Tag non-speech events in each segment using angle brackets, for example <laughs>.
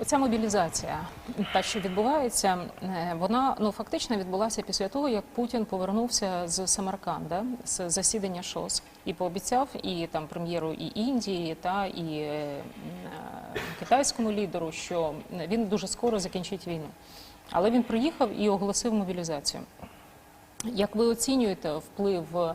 Оця мобілізація, та що відбувається, е, вона ну фактично відбулася після того, як Путін повернувся з Самарканда з засідання ШОС і пообіцяв і там прем'єру і Індії та і е, е, китайському лідеру, що він дуже скоро закінчить війну. Але він приїхав і оголосив мобілізацію. Як ви оцінюєте вплив, е,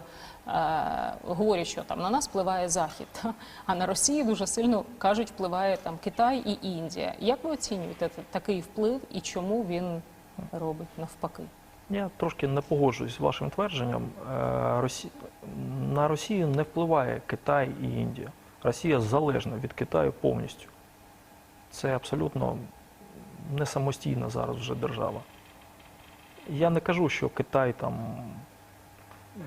говорять, що там на нас впливає Захід, <laughs> а на Росію дуже сильно кажуть, впливає там Китай і Індія. Як ви оцінюєте такий вплив і чому він робить навпаки? Я трошки не погоджуюсь з вашим твердженням. Е, Росі... На Росію не впливає Китай і Індія. Росія залежна від Китаю повністю. Це абсолютно не самостійна зараз вже держава. Я не кажу, що Китай там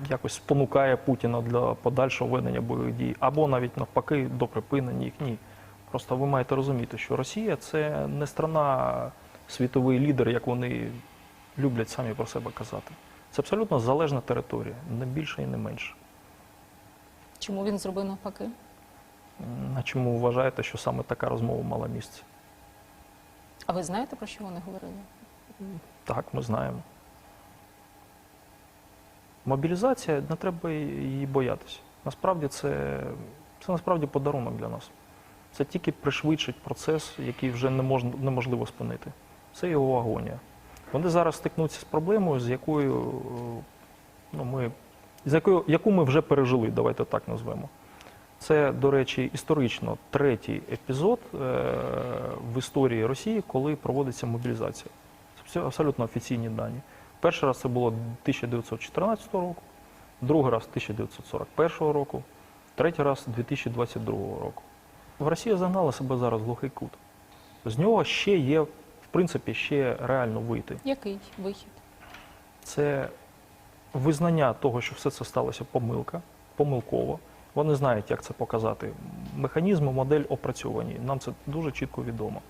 якось спонукає Путіна для подальшого ведення бойових дій, або навіть навпаки до припинення їх. Ні. Просто ви маєте розуміти, що Росія це не страна світовий лідер, як вони люблять самі про себе казати. Це абсолютно залежна територія, не більше і не менше. Чому він зробив навпаки? А чому вважаєте, що саме така розмова мала місце? А ви знаєте про що вони говорили? Так, ми знаємо. Мобілізація не треба її боятися. Насправді це, це насправді подарунок для нас. Це тільки пришвидшить процес, який вже не можна, неможливо спинити. Це його агонія. Вони зараз стикнуться з проблемою, з якою е, ну, ми, з якою, яку ми вже пережили, давайте так назвемо. Це, до речі, історично третій епізод е, в історії Росії, коли проводиться мобілізація. Це абсолютно офіційні дані. Перший раз це було 1914 року, другий раз 1941 року, третій раз 2022 року. Росія загнала себе зараз в глухий кут. З нього ще є, в принципі, ще реально вийти. Який вихід? Це визнання того, що все це сталося помилка, помилково. Вони знають, як це показати. Механізми, модель опрацьовані. Нам це дуже чітко відомо.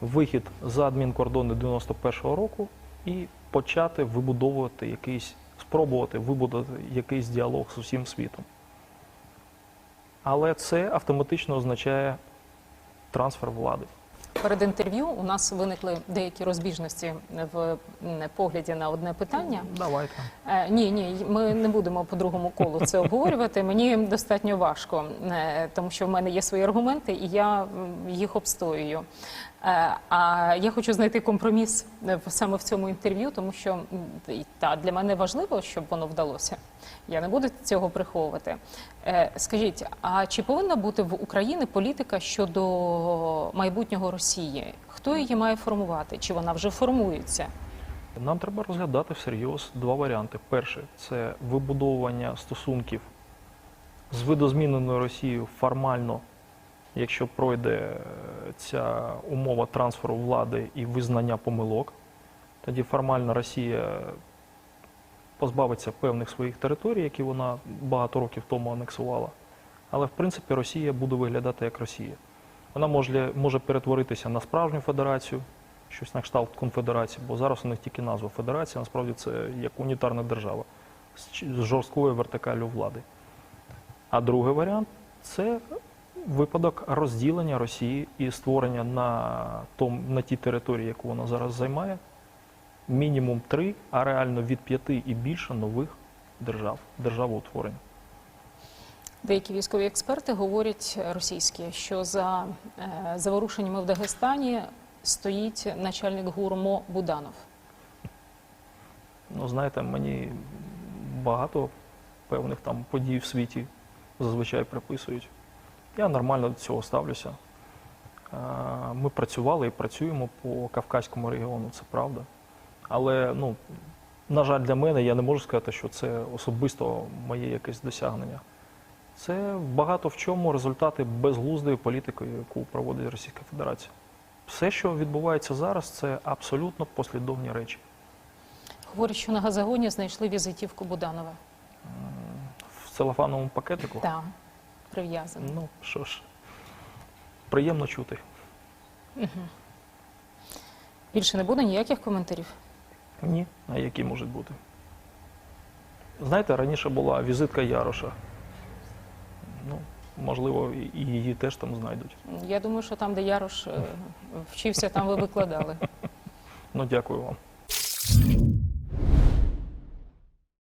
Вихід за адмінкордони 91-го року і почати вибудовувати якийсь, спробувати вибудувати якийсь діалог з усім світом. Але це автоматично означає трансфер влади. Перед інтерв'ю у нас виникли деякі розбіжності в погляді на одне питання. Давайте. Е, Ні, ні, ми не будемо по другому колу це <laughs> обговорювати. Мені достатньо важко, е, тому що в мене є свої аргументи, і я їх обстоюю. Е, А я хочу знайти компроміс е, саме в цьому інтерв'ю, тому що та для мене важливо, щоб воно вдалося. Я не буду цього приховувати. Е, Скажіть, а чи повинна бути в Україні політика щодо майбутнього Росії? Хто її має формувати? Чи вона вже формується? Нам треба розглядати всерйоз два варіанти. Перший це вибудовування стосунків з видозміненою Росією формально, якщо пройде е, ця умова трансферу влади і визнання помилок, тоді формально Росія позбавиться певних своїх територій, які вона багато років тому анексувала. Але в принципі Росія буде виглядати як Росія. Вона може, може перетворитися на справжню федерацію, щось на кшталт конфедерації, бо зараз у них тільки назва федерація, насправді це як унітарна держава з жорсткою вертикаллю влади. А другий варіант це випадок розділення Росії і створення на, том, на тій території, яку вона зараз займає, мінімум три, а реально від п'яти і більше нових держав, державоутворень. Деякі військові експерти говорять російські, що за е, заворушеннями в Дагестані стоїть начальник ГУРМО Буданов. Ну, знаєте, мені багато певних там подій в світі зазвичай приписують. Я нормально до цього ставлюся. Е, Ми працювали і працюємо по Кавказькому регіону, це правда. Але, ну, на жаль, для мене я не можу сказати, що це особисто моє якесь досягнення. Це багато в чому результати безглуздої політики, яку проводить Російська Федерація. Все, що відбувається зараз, це абсолютно послідовні речі. Говорять, що на газогоні знайшли візитівку Буданова. В целофановому пакетику. Так, прив'язано. Ну що ж, приємно чути. Більше не буде ніяких коментарів. Ні, а які можуть бути? Знаєте, раніше була візитка Яроша. Ну, можливо, і і її теж там знайдуть. Я думаю, що там, де Ярош е, вчився, там ви викладали. <laughs> Ну, дякую вам.